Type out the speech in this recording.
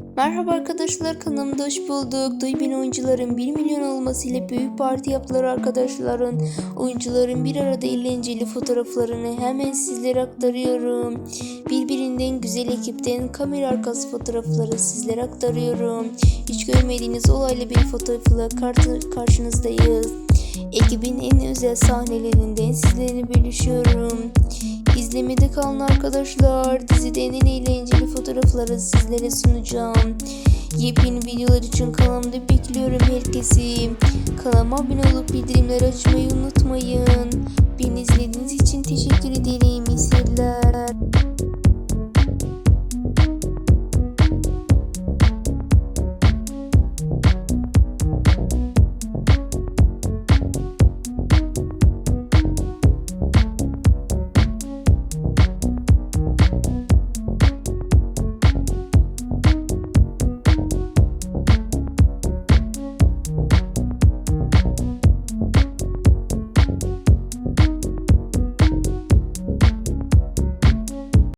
Merhaba arkadaşlar kanalımda hoş bulduk. Duybin oyuncuların 1 milyon olmasıyla büyük parti yaptılar arkadaşların. Oyuncuların bir arada eğlenceli fotoğraflarını hemen sizlere aktarıyorum. Birbirinden güzel ekipten kamera arkası fotoğrafları sizlere aktarıyorum. Hiç görmediğiniz olaylı bir fotoğrafla kar- karşınızdayız. Ekibin en özel sahnelerinden sizlere bölüşüyorum. İzlemede kalın arkadaşlar. Diziden en eğlenceli fotoğrafları sizlere sunacağım. Yepyeni videolar için kanalımda bekliyorum herkesi. Kanalıma abone olup bildirimleri açmayı unutmayın. Beni